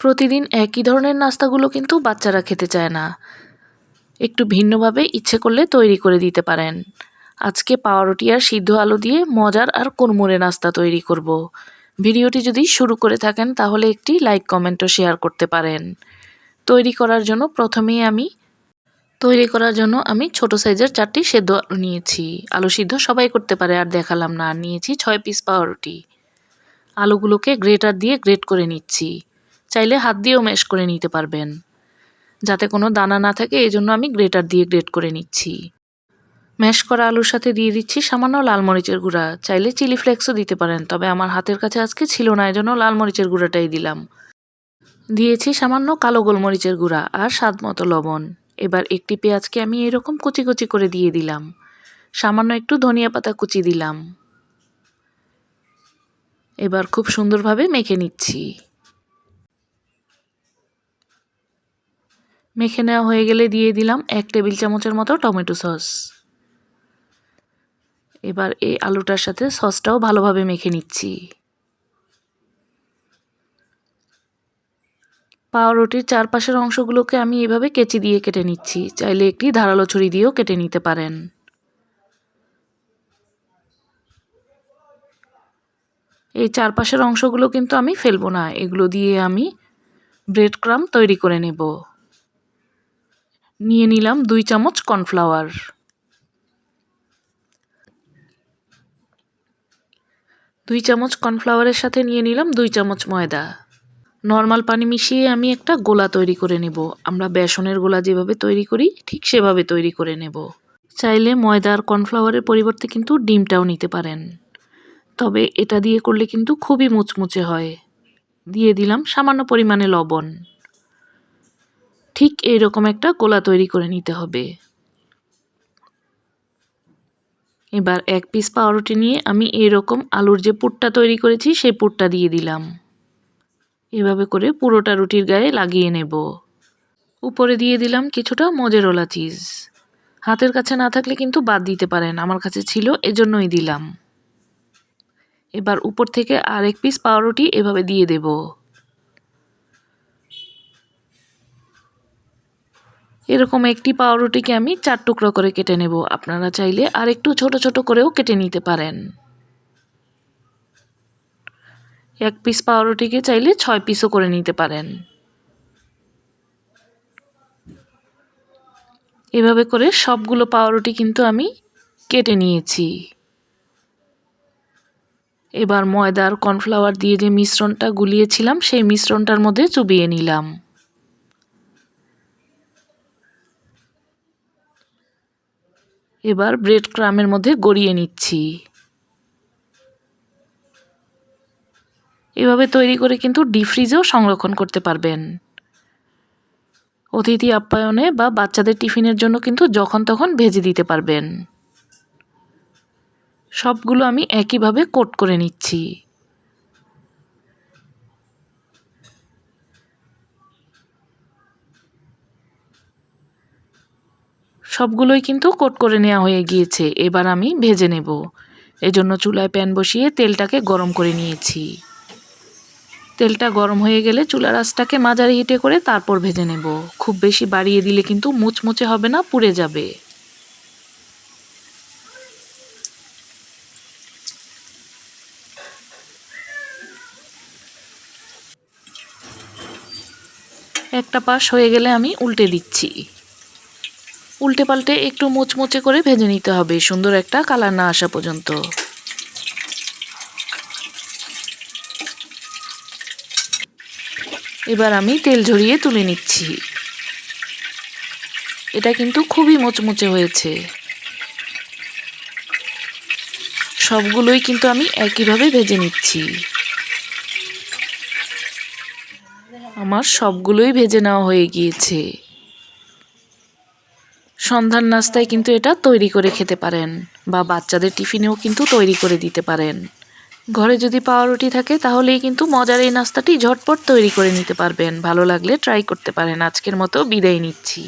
প্রতিদিন একই ধরনের নাস্তাগুলো কিন্তু বাচ্চারা খেতে চায় না। একটু ভিন্নভাবে ইচ্ছে করলে তৈরি করে দিতে পারেন। আজকে পাউরুটি আর সিদ্ধ আলু দিয়ে মজার আর কুরমুরে নাস্তা তৈরি করব। ভিডিওটি যদি শুরু করে থাকেন, তাহলে একটি লাইক কমেন্টও শেয়ার করতে পারেন। তৈরি করার জন্য প্রথমেই আমি, তৈরি করার জন্য আমি ছোট সাইজের চারটি সেদ্ধ আলু নিয়েছি। আলু সিদ্ধ সবাই করতে পারে, আর দেখালাম না। আর নিয়েছি ছয় পিস পাউরুটি আলুগুলোকে গ্রেটার দিয়ে গ্রেট করে নিচ্ছি। চাইলে হাত দিয়েও ম্যাশ করে নিতে পারবেন। যাতে কোনো দানা না থাকে এই জন্য আমি গ্রেটার দিয়ে গ্রেট করে নিচ্ছি। ম্যাশ করা আলুর সাথে দিয়ে দিচ্ছি সামান্য লাল মরিচের গুঁড়া। চাইলে চিলি ফ্লেক্সও দিতে পারেন, তবে আমার হাতের কাছে আজকে ছিল না, এজন্য লাল মরিচের গুঁড়াটাই দিলাম। দিয়েছি সামান্য কালো গোলমরিচের গুঁড়া আর স্বাদ মতো লবণ। এবার একটি পেঁয়াজকে আমি এরকম কুচি কুচি করে দিয়ে দিলাম। সামান্য একটু ধনিয়া পাতা কুচি দিলাম। এবার খুব সুন্দরভাবে মেখে নিচ্ছি। মেখে নেওয়া হয়ে গেলে দিয়ে দিলাম এক টেবিল চামচের মতো টমেটো সস। এবার এই আলুটার সাথে সসটাও ভালোভাবে মেখে নিচ্ছি। পাউরুটির চারপাশের অংশগুলোকে আমি এভাবে কেচি দিয়ে কেটে নিচ্ছি। চাইলে একটি ধারালো ছুরি দিয়েও কেটে নিতে পারেন। এই চারপাশের অংশগুলো কিন্তু আমি ফেলব না। এগুলো দিয়ে আমি ব্রেড ক্রাম তৈরি করে নেব। নিয়ে নিলাম দুই চামচ কর্নফ্লাওয়ার। দুই চামচ কর্নফ্লাওয়ারের সাথে নিয়ে নিলাম দুই চামচ ময়দা। নর্মাল পানি মিশিয়ে আমি একটা গোলা তৈরি করে নেব। আমরা বেসনের গোলা যেভাবে তৈরি করি, ঠিক সেভাবে তৈরি করে নেব। চাইলে ময়দা আর কর্নফ্লাওয়ারের পরিবর্তে কিন্তু ডিমটাও নিতে পারেন। তবে এটা দিয়ে করলে কিন্তু খুবই মুচমুচে হয়। দিয়ে দিলাম সামান্য পরিমাণে লবণ। ঠিক এইরকম একটা গোলা তৈরি করে নিতে হবে। এবার এক পিস পাউরুটি নিয়ে আমি এরকম আলুর যে পুরটা তৈরি করেছি, সেই পুরটা দিয়ে দিলাম। এভাবে করে পুরোটা রুটির গায়ে লাগিয়ে নেব। উপরে দিয়ে দিলাম কিছুটা মজেরোলা চিজ। হাতের কাছে না থাকলে কিন্তু বাদ দিতে পারেন, আমার কাছে ছিল, এজন্যই দিলাম। এবার উপর থেকে আরেক পিস পাউরুটি এভাবে দিয়ে দেব। এরকম একটি পাউরুটিকে আমি চার টুকরো করে কেটে নেব। আপনারা চাইলে আর একটু ছোট ছোট করেও কেটে নিতে পারেন। এক পিস পাউরুটিকে চাইলে ছয় পিসও করে নিতে পারেন। এভাবে করে সবগুলো পাউরুটি কিন্তু আমি কেটে নিয়েছি। এবার ময়দার কর্নফ্লাওয়ার দিয়ে যে মিশ্রণটা গুলিয়েছিলাম, সেই মিশ্রণটার মধ্যে চুবিয়ে নিলাম। এবার ব্রেড ক্রামের মধ্যে গড়িয়ে নিচ্ছি। এভাবে তৈরি করে কিন্তু ডিপ ফ্রিজেও সংরক্ষণ করতে পারবেন। অতিথি আপ্যায়নে বা বাচ্চাদের টিফিনের জন্য কিন্তু যখন তখন ভেজে দিতে পারবেন। সবগুলো আমি একইভাবে কোট করে নিচ্ছি। সবগুলোই কিন্তু কোট করে নেওয়া হয়ে গিয়েছে। এবার আমি ভেজে নেব। এজন্য চুলায় প্যান বসিয়ে তেলটাকে গরম করে নিয়েছি। তেলটা গরম হয়ে গেলে চুলার আঁচটাকে মাঝারি হিটে করে তারপর ভেজে নেব। খুব বেশি বাড়িয়ে দিলে কিন্তু মুচমুচে হবে না, পুড়ে যাবে। একটা পাশ হয়ে গেলে আমি উল্টে দিচ্ছি। উল্টে পাল্টে একটু মুচমুচে করে ভেজে নিতে হবে। সুন্দর একটা কালার না আসা পর্যন্ত। এবার আমি তেল ঝরিয়ে তুলে নিচ্ছি। এটা কিন্তু খুবই মুচমুচে হয়েছে। সবগুলোই কিন্তু আমি একইভাবে ভেজে নিচ্ছি। আমার সবগুলোই ভেজে নেওয়া হয়ে গিয়েছে। সন্ধ্যার নাস্তায় কিন্তু এটা তৈরি করে খেতে পারেন বা বাচ্চাদের টিফিনেও কিন্তু তৈরি করে দিতে পারেন। ঘরে যদি পাউরুটি থাকে তাহলেই কিন্তু মজার এই নাস্তাটি ঝটপট তৈরি করে নিতে পারবেন। ভালো লাগলে ট্রাই করতে পারেন। আজকের মতো বিদায় নিচ্ছি।